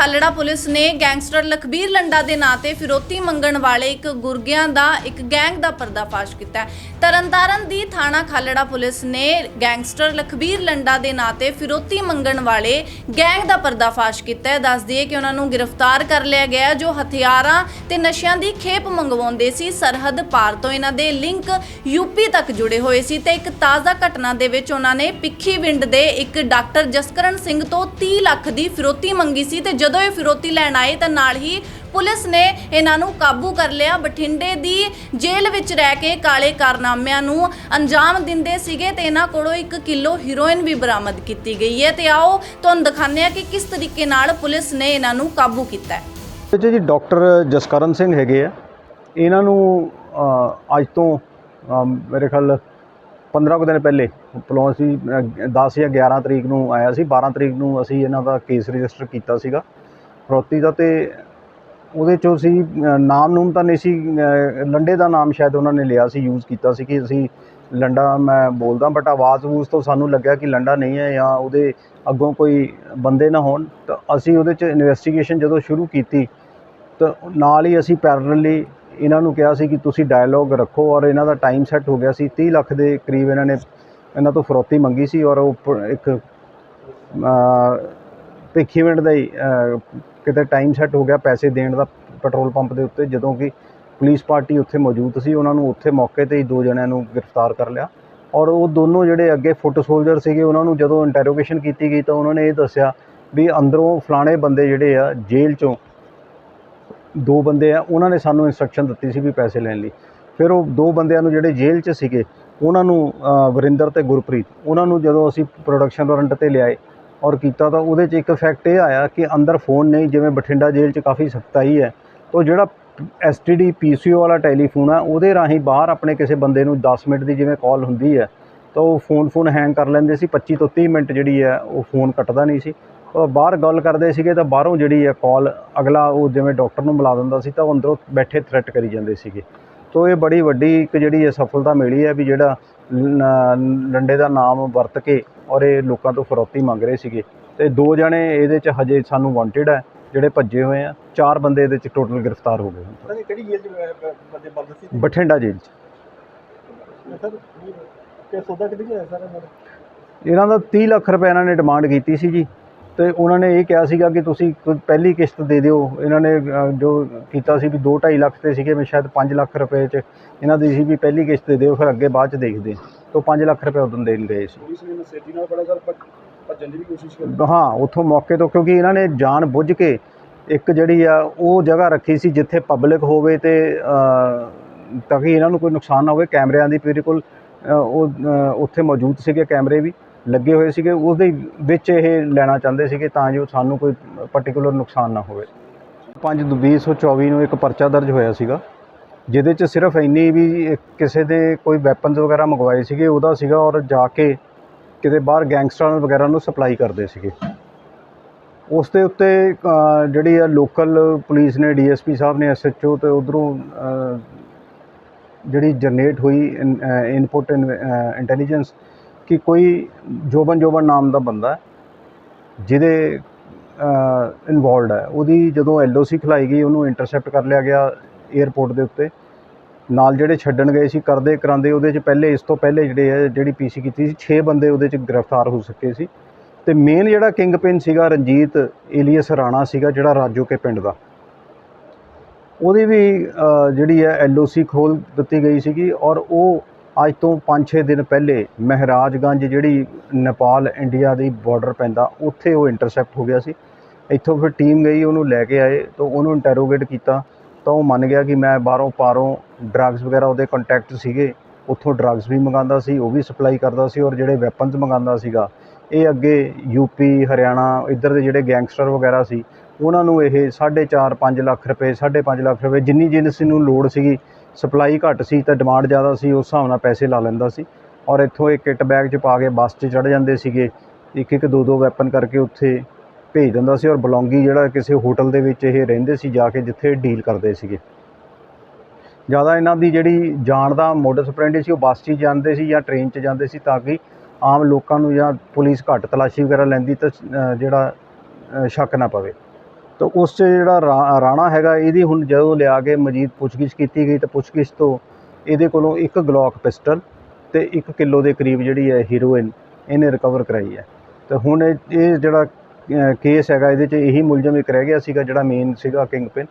Khalra police ਨੇ gangster Lakhbir Landa ਦੇ ਨਾਂ ਤੇ ਫਿਰੋਤੀ ਮੰਗਣ ਵਾਲੇ ਇੱਕ ਗੁਰਗਿਆਂ ਦਾ, ਇੱਕ ਗੈਂਗ ਦਾ ਪਰਦਾਫਾਸ਼ ਕੀਤਾ ਹੈ। ਤਰਨਤਾਰਨ ਦੀ ਥਾਣਾ ਖਾਲੜਾ ਪੁਲਿਸ ਨੇ ਗੈਂਗਸਟਰ ਲਖਬੀਰ ਲੰਡਾ ਦੇ ਨਾਂ ਤੇ ਫਿਰੋਤੀ ਮੰਗਣ ਵਾਲੇ ਗੈਂਗ ਦਾ ਪਰਦਾਫਾਸ਼ ਕੀਤਾ ਹੈ। ਦੱਸ ਦਈਏ ਕਿ ਉਹਨਾਂ ਨੂੰ ਗ੍ਰਿਫਤਾਰ ਕਰ ਲਿਆ ਗਿਆ ਜੋ ਹਥਿਆਰਾਂ ਤੇ ਨਸ਼ਿਆਂ ਦੀ ਖੇਪ ਮੰਗਵਾਉਂਦੇ ਸੀ। ਸਰਹੱਦ ਪਾਰ ਤੋਂ ਇਹਨਾਂ ਦੇ ਲਿੰਕ ਯੂਪੀ ਤੱਕ ਜੁੜੇ ਹੋਏ ਸੀ ਤੇ ਇੱਕ ਤਾਜ਼ਾ ਘਟਨਾ ਦੇ ਵਿੱਚ ਉਹਨਾਂ ਨੇ ਪਿੱਖੀਵਿੰਡ ਦੇ ਇੱਕ ਡਾਕਟਰ ਜਸਕਰਨ ਸਿੰਘ ਤੋਂ 30 ਲੱਖ ਦੀ ਫਿਰੋਤੀ ਮੰਗੀ ਸੀ ਤੇ ਜਦੋਂ ਇਹ ਫਿਰੋਤੀ ਲੈਣ ਆਏ ਤਾਂ ਨਾਲ ਹੀ ਪੁਲਿਸ ਨੇ ਇਹਨਾਂ ਨੂੰ ਕਾਬੂ ਕਰ ਲਿਆ। ਬਠਿੰਡੇ ਦੀ ਜੇਲ੍ਹ ਵਿੱਚ ਰਹਿ ਕੇ ਕਾਲੇ ਕਾਰਨਾਮਿਆਂ ਨੂੰ ਅੰਜਾਮ ਦਿੰਦੇ ਸੀਗੇ ਤੇ ਇਹਨਾਂ ਕੋਲੋਂ 1 ਕਿਲੋ ਹੀਰੋਇਨ ਵੀ ਬਰਾਮਦ ਕੀਤੀ ਗਈ ਹੈ। ਤੇ ਆਓ ਤੁਹਾਨੂੰ ਦਿਖਾਉਂਦੇ ਹਾਂ ਕਿ ਕਿਸ ਤਰੀਕੇ ਨਾਲ ਪੁਲਿਸ ਨੇ ਇਹਨਾਂ ਨੂੰ ਕਾਬੂ ਕੀਤਾ ਹੈ। ਵਿੱਚ ਜੀ ਡਾਕਟਰ ਜਸਕਰਨ ਸਿੰਘ ਹੈਗੇ ਆ। ਇਹਨਾਂ ਨੂੰ ਅੱਜ ਤੋਂ ਮੇਰੇ ਖਿਆਲ 15 ਕੁ ਦਿਨ ਪਹਿਲੇ ਪਲੋਂ ਸੀ 10 ਜਾਂ 11 ਤਰੀਕ ਨੂੰ ਆਇਆ ਸੀ। 12 ਤਰੀਕ ਨੂੰ ਅਸੀਂ ਇਹਨਾਂ ਦਾ ਕੇਸ ਰਜਿਸਟਰ ਕੀਤਾ ਸੀਗਾ। ਫਰੋਤੀ ਦਾ ਤੇ ਉਹਦੇ ਚੋਂ ਸੀ ਨਾਮ ਨੂਮ ਤਾਂ ਨਹੀਂ ਸੀ ਲੰਡੇ ਦਾ ਨਾਮ ਸ਼ਾਇਦ ਉਹਨਾਂ ਨੇ ਲਿਆ ਸੀ ਯੂਜ਼ ਕੀਤਾ ਸੀ ਕਿ ਅਸੀਂ ਲੰਡਾ ਮੈਂ ਬੋਲਦਾ ਬਟ ਆਵਾਜ਼ ਵੂਜ਼ ਤੋਂ ਸਾਨੂੰ ਲੱਗਿਆ ਕਿ ਲੰਡਾ ਨਹੀਂ ਹੈ ਜਾਂ ਉਹਦੇ ਅੱਗੋਂ ਕੋਈ ਬੰਦੇ ਨਾ ਹੋਣ। ਤਾਂ ਅਸੀਂ ਉਹਦੇ 'ਚ ਇਨਵੈਸਟੀਗੇਸ਼ਨ ਜਦੋਂ ਸ਼ੁਰੂ ਕੀਤੀ, ਤਾਂ ਨਾਲ ਹੀ ਅਸੀਂ ਪੈਰਲਲੀ ਇਹਨਾਂ ਨੂੰ ਕਿਹਾ ਸੀ ਕਿ ਤੁਸੀਂ ਡਾਇਲੋਗ ਰੱਖੋ ਔਰ ਇਹਨਾਂ ਦਾ ਟਾਈਮ ਸੈੱਟ ਹੋ ਗਿਆ ਸੀ 30 ਲੱਖ ਦੇ ਕਰੀਬ ਇਹਨਾਂ ਨੇ ਇਹਨਾਂ ਤੋਂ ਫਰੋਤੀ ਮੰਗੀ ਸੀ ਔਰ ਉਹ ਇੱਕ ਭਿੱਖੀਵਿੰਡ ਦਾ ਹੀ ਕਿਤੇ ਟਾਈਮ ਸੈੱਟ ਹੋ ਗਿਆ ਪੈਸੇ ਦੇਣ ਦਾ ਪੈਟਰੋਲ ਪੰਪ ਦੇ ਉੱਤੇ, ਜਦੋਂ ਕਿ ਪੁਲਿਸ ਪਾਰਟੀ ਉੱਥੇ ਮੌਜੂਦ ਸੀ, ਉਹਨਾਂ ਨੂੰ ਉੱਥੇ ਮੌਕੇ ਤੇ ਹੀ ਦੋ ਜਣਿਆਂ ਨੂੰ ਗ੍ਰਿਫਤਾਰ ਕਰ ਲਿਆ। ਔਰ ਉਹ ਦੋਨੋਂ ਜਿਹੜੇ ਅੱਗੇ ਫੁੱਟ ਸੋਲਜਰ ਸੀਗੇ, ਉਹਨਾਂ ਨੂੰ ਜਦੋਂ ਇੰਟਰੋਗੇਸ਼ਨ ਕੀਤੀ ਗਈ ਤਾਂ ਉਹਨਾਂ ਨੇ ਇਹ ਦੱਸਿਆ ਵੀ ਅੰਦਰੋਂ ਫਲਾਣੇ ਬੰਦੇ ਜਿਹੜੇ ਆ, ਜੇਲ੍ਹ ਚੋਂ ਦੋ ਬੰਦੇ ਆ, ਉਹਨਾਂ ਨੇ ਸਾਨੂੰ ਇਨਸਟਰਕਸ਼ਨ ਦਿੱਤੀ ਸੀ ਵੀ ਪੈਸੇ ਲੈਣ ਲਈ। ਫਿਰ ਉਹ ਦੋ ਬੰਦਿਆਂ ਨੂੰ ਜਿਹੜੇ ਜੇਲ੍ਹ 'ਚ ਸੀਗੇ, ਉਹਨਾਂ ਨੂੰ ਵਰਿੰਦਰ ਤੇ ਗੁਰਪ੍ਰੀਤ, ਉਹਨਾਂ ਨੂੰ ਜਦੋਂ ਅਸੀਂ ਪ੍ਰੋਡਕਸ਼ਨ ਵਾਰੰਟ ਤੇ ਲਿਆਏ ਔਰ ਕੀਤਾ ਤਾਂ ਉਹਦੇ 'ਚ ਇੱਕ ਇਫੈਕਟ ਇਹ ਆਇਆ ਕਿ ਅੰਦਰ ਫੋਨ ਨਹੀਂ, ਜਿਵੇਂ ਬਠਿੰਡਾ ਜੇਲ੍ਹ 'ਚ ਕਾਫੀ ਸਖਤਾਈ ਹੈ, ਉਹ ਜਿਹੜਾ ਐਸਟੀਡੀ ਪੀਸੀਓ ਵਾਲਾ ਟੈਲੀਫੋਨ ਆ ਉਹਦੇ ਰਾਹੀਂ ਬਾਹਰ ਆਪਣੇ ਕਿਸੇ ਬੰਦੇ ਨੂੰ 10 ਮਿੰਟ ਦੀ ਜਿਵੇਂ ਕਾਲ ਹੁੰਦੀ ਹੈ, ਤਾਂ ਉਹ ਫੋਨ ਫੋਨ ਹੈਂਗ ਕਰ ਲੈਂਦੇ ਸੀ 25 ਤੋਂ 30 ਮਿੰਟ ਜਿਹੜੀ ਹੈ, ਉਹ ਫੋਨ ਕੱਟਦਾ ਨਹੀਂ ਸੀ। ਉਹ ਬਾਹਰ ਗੱਲ ਕਰਦੇ ਸੀਗੇ ਤਾਂ ਬਾਹਰੋਂ ਜਿਹੜੀ ਹੈ ਕਾਲ ਅਗਲਾ ਉਹ ਜਿਵੇਂ ਡਾਕਟਰ ਨੂੰ ਮਿਲਾ ਦਿੰਦਾ ਸੀ, ਤਾਂ ਉਹ ਅੰਦਰੋਂ ਬੈਠੇ ਥ੍ਰੈਟ ਕਰੀ ਜਾਂਦੇ ਸੀਗੇ। ਤੋ ਇਹ ਬੜੀ ਵੱਡੀ ਇੱਕ ਜਿਹੜੀ ਹੈ ਸਫਲਤਾ ਮਿਲੀ ਹੈ ਵੀ ਜਿਹੜਾ ਲੰਡੇ ਦਾ ਨਾਮ ਵਰਤ ਕੇ ਔਰ ਇਹ ਲੋਕਾਂ ਤੋਂ ਫਰੋਤੀ ਮੰਗ ਰਹੇ ਸੀਗੇ। ਤੇ ਦੋ ਜਣੇ ਇਹਦੇ ਚ ਹਜੇ ਸਾਨੂੰ ਵਾਂਟਿਡ ਹੈ ਜਿਹੜੇ ਭੱਜੇ ਹੋਏ ਆ। ਚਾਰ ਬੰਦੇ ਇਹਦੇ ਚ ਟੋਟਲ ਗ੍ਰਿਫਤਾਰ ਹੋ ਗਏ ਹਨ। ਸਰ ਇਹ ਕਿਹੜੀ ਜੇਲ੍ਹ ਚ ਬੰਦੇ ਬੰਦ ਸੀ? ਬਠਿੰਡਾ ਜੇਲ੍ਹ ਚ। ਸਰ ਕਿ ਸੌਦਾ ਕਿੱਥੇ ਗਿਆ ਸਰ ਇਹਨਾਂ ਦਾ ਇਹਨਾਂ ਦਾ 30 ਲੱਖ ਰੁਪਏ ਇਹਨਾਂ ਨੇ ਡਿਮਾਂਡ ਕੀਤੀ ਸੀ ਜੀ। ਤੇ ਉਹਨਾਂ ਨੇ ਇਹ ਕਿਹਾ ਸੀਗਾ ਕਿ ਤੁਸੀਂ ਕੋਈ ਪਹਿਲੀ ਕਿਸ਼ਤ ਦੇ ਦਿਓ। ਇਹਨਾਂ ਨੇ ਅ, ਜੋ ਕੀਤਾ ਸੀ ਵੀ 2.5 ਲੱਖ ਤੇ ਸੀਗੇ ਮੈਂ ਸ਼ਾਇਦ 5 ਲੱਖ ਰੁਪਏ ਚ ਇਹਨਾਂ ਦੀ ਸੀ ਵੀ ਪਹਿਲੀ ਕਿਸ਼ਤ ਦੇ ਦਿਓ ਫਿਰ ਅੱਗੇ ਬਾਅਦ ਚ ਦੇਖਦੇ ਹਾਂ। ਤੋਂ 5 ਲੱਖ ਰੁਪਏ ਉਦੋਂ ਦੇਣ ਗਏ ਸੀ। ਪੁਲਿਸ ਨੇ ਨਸੇਤੀ ਨਾਲ ਬੜਾ ਸਰ ਭੱਜਣ ਦੀ ਵੀ ਕੋਸ਼ਿਸ਼ ਕੀਤੀ। ਹਾਂ ਉੱਥੋਂ ਮੌਕੇ ਤੋਂ ਕਿਉਂਕਿ ਇਹਨਾਂ ਨੇ ਜਾਣ ਬੁੱਝ ਕੇ ਇੱਕ ਜਿਹੜੀ ਆ ਉਹ ਜਗ੍ਹਾ ਰੱਖੀ ਸੀ ਜਿੱਥੇ ਪਬਲਿਕ ਹੋਵੇ ਤੇ ਅ, ਤਾਂ ਕਿ ਇਹਨਾਂ ਨੂੰ ਕੋਈ ਨੁਕਸਾਨ ਨਾ ਹੋਵੇ। ਕੈਮਰਿਆਂ ਦੀ ਬਿਲਕੁਲ ਅ, ਉਹ ਅ, ਉੱਥੇ ਮੌਜੂਦ ਸੀਗੇ ਕੈਮਰੇ ਵੀ। ਲੱਗੇ ਹੋਏ ਸੀਗੇ ਉਸ ਦੇ ਵਿੱਚ ਇਹ ਲੈਣਾ ਚਾਹੁੰਦੇ ਸੀਗੇ ਤਾਂ ਜੋ ਸਾਨੂੰ ਕੋਈ ਪਾਰਟਿਕੂਲਰ ਨੁਕਸਾਨ ਨਾ ਹੋਵੇ। 5 2024 ਨੂੰ ਇੱਕ ਪਰਚਾ ਦਰਜ ਹੋਇਆ ਸੀਗਾ, ਜਿਹਦੇ 'ਚ ਸਿਰਫ ਇੰਨੀ ਵੀ ਕਿਸੇ ਦੇ ਕੋਈ ਵੈਪਨਸ ਵਗੈਰਾ ਮੰਗਵਾਏ ਸੀਗੇ, ਉਹਦਾ ਸੀਗਾ ਔਰ ਜਾ ਕੇ ਕਿਤੇ ਬਾਹਰ ਗੈਂਗਸਟਰਾਂ ਵਗੈਰਾ ਨੂੰ ਸਪਲਾਈ ਕਰਦੇ ਸੀਗੇ। ਉਸ ਦੇ ਉੱਤੇ ਜਿਹੜੀ ਆ ਲੋਕਲ ਪੁਲਿਸ ਨੇ ਡੀਐਸਪੀ ਸਾਹਿਬ ਨੇ ਐਸਐਚਓ ਤੇ ਉਧਰੋਂ ਜਿਹੜੀ ਜਨਰੇਟ ਹੋਈ ਇਨਪੁਟ ਇੰਟੈਲੀਜੈਂਸ ਕਿ ਕੋਈ ਜੋਬਨ ਜੋਬਨ ਨਾਮ ਦਾ ਬੰਦਾ ਜਿਹਦੇ ਇਨਵੋਲਡ ਹੈ। ਉਹਦੀ ਜਦੋਂ ਐਲਓਸੀ ਖਲਾਈ ਗਈ, ਉਹਨੂੰ ਇੰਟਰਸੈਪਟ ਕਰ ਲਿਆ ਗਿਆ 에ਅਰਪੋਰਟ ਦੇ ਉੱਤੇ। ਨਾਲ ਜਿਹੜੇ ਛੱਡਣ ਗਏ ਸੀ, ਕਰਦੇ ਕਰਾਂਦੇ, ਉਹਦੇ 'ਚ ਪਹਿਲੇ, ਇਸ ਤੋਂ ਪਹਿਲੇ ਜਿਹੜੇ ਹੈ, ਜਿਹੜੀ ਪੀਸੀ ਕੀਤੀ ਸੀ 6 ਬੰਦੇ ਉਹਦੇ 'ਚ ਗ੍ਰਿਫਤਾਰ ਹੋ ਸਕੇ ਸੀ। ਤੇ ਮੇਨ ਜਿਹੜਾ ਕਿੰਗ ਪਿਨ ਸੀਗਾ, ਰਣਜੀਤ ਏਲੀਅਸ ਰਾਣਾ ਸੀਗਾ, ਜਿਹੜਾ ਰਾਜੋ ਕੇ ਪਿੰਡ ਦਾ। ਉਹਦੀ ਵੀ ਜਿਹੜੀ ਹੈ ਐਲਓਸੀ ਖੋਲ ਦਿੱਤੀ ਗਈ ਸੀਗੀ, ਔਰ ਉਹ ਅੱਜ ਤੋਂ 5-6 ਦਿਨ ਪਹਿਲੇ ਮਹਿਰਾਜਗੰਜ ਜਿਹੜੀ ਨੇਪਾਲ ਇੰਡੀਆ ਦੀ ਬਾਰਡਰ ਪੈਂਦਾ, ਉੱਥੇ ਉਹ ਇੰਟਰਸੈਪਟ ਹੋ ਗਿਆ ਸੀ। ਇੱਥੋਂ ਫਿਰ ਟੀਮ ਗਈ, ਉਹਨੂੰ ਲੈ ਕੇ ਆਏ, ਤਾਂ ਉਹਨੂੰ ਇੰਟਰੋਗੇਟ ਕੀਤਾ। ਤਾਂ ਉਹ ਮੰਨ ਗਿਆ ਕਿ ਮੈਂ ਬਾਹਰੋਂ ਪਾਰੋਂ ਡਰੱਗਸ ਵਗੈਰਾ ਉਹਦੇ ਕੰਟੈਕਟ ਸੀਗੇ, ਉੱਥੋਂ ਡਰੱਗਸ ਵੀ ਮੰਗਾਉਂਦਾ ਸੀ, ਉਹ ਵੀ ਸਪਲਾਈ ਕਰਦਾ ਸੀ ਔਰ ਜਿਹੜੇ ਵੈਪਨਸ ਮੰਗਾਉਂਦਾ ਸੀਗਾ, ਇਹ ਅੱਗੇ ਯੂਪੀ ਹਰਿਆਣਾ, ਇੱਧਰ ਦੇ ਜਿਹੜੇ ਗੈਂਗਸਟਰ ਵਗੈਰਾ ਸੀ, ਉਹਨਾਂ ਨੂੰ ਇਹ 4.5 5 ਲੱਖ ਰੁਪਏ 5.5 ਲੱਖ ਰੁਪਏ ਜਿੰਨੀ ਜਿੰਸ ਨੂੰ ਲੋੜ ਸੀਗੀ ਸਪਲਾਈ ਘੱਟ ਸੀ ਤਾਂ ਡਿਮਾਂਡ ਜ਼ਿਆਦਾ ਸੀ, ਉਸ ਹਿਸਾਬ ਨਾਲ ਪੈਸੇ ਲਾ ਲੈਂਦਾ ਸੀ। ਔਰ ਇੱਥੋਂ ਇੱਕ ਕਿੱਟ ਬੈਗ 'ਚ ਪਾ ਕੇ ਬੱਸ 'ਚ ਚੜ ਜਾਂਦੇ ਸੀਗੇ। ਇੱਕ ਇੱਕ ਦੋ ਦੋ ਵੈਪਨ ਕਰਕੇ ਉੱਥੇ ਭੇਜ ਦਿੰਦਾ ਸੀ ਔਰ ਬਲੌਂਗੀ ਜਿਹੜਾ ਕਿਸੇ ਹੋਟਲ ਦੇ ਵਿੱਚ ਇਹ ਰਹਿੰਦੇ ਸੀ, ਜਾ ਕੇ ਜਿੱਥੇ ਡੀਲ ਕਰਦੇ ਸੀਗੇ। ਜ਼ਿਆਦਾ ਇਹਨਾਂ ਦੀ ਜਿਹੜੀ ਜਾਣ ਦਾ ਮੋਡਸ ਆਪਰੈਂਡੀ ਸੀ, ਉਹ ਬੱਸ 'ਚ ਹੀ ਜਾਂਦੇ ਸੀ ਜਾਂ ਟ੍ਰੇਨ 'ਚ ਜਾਂਦੇ ਸੀ ਤਾਂ ਕਿ ਆਮ ਲੋਕਾਂ ਨੂੰ ਜਾਂ ਪੁਲਿਸ ਘੱਟ ਤਲਾਸ਼ੀ ਵਗੈਰਾ ਲੈਂਦੀ ਤਾਂ ਜਿਹੜਾ ਸ਼ੱਕ ਨਾ ਪਵੇ। ਤਾਂ ਉਸ 'ਚ ਜਿਹੜਾ ਰਾ- ਰਾਣਾ ਹੈਗਾ, ਇਹਦੀ ਹੁਣ ਜਦੋਂ ਲਿਆ ਕੇ ਮਜੀਦ ਪੁੱਛਗਿੱਛ ਕੀਤੀ ਗਈ ਤਾਂ ਪੁੱਛਗਿੱਛ ਤੋਂ ਇਹਦੇ ਕੋਲੋਂ ਇੱਕ ਗਲੋਕ ਪਿਸਟਲ ਤੇ 1 ਕਿਲੋ ਦੇ ਕਰੀਬ ਜਿਹੜੀ ਹੈ ਹੀਰੋਇਨ ਇਹਨੇ ਰਿਕਵਰ ਕਰਾਈ ਹੈ। ਤੇ ਹੁਣ ਇਹ ਇਹ ਜਿਹੜਾ ਕੇਸ ਹੈਗਾ, ਇਹਦੇ 'ਚ ਇਹੀ ਮੁਲਜ਼ਮ ਇੱਕ ਰਹਿ ਗਿਆ ਸੀਗਾ, ਜਿਹੜਾ ਮੇਨ ਸੀਗਾ ਕਿੰਗ ਪਿਨ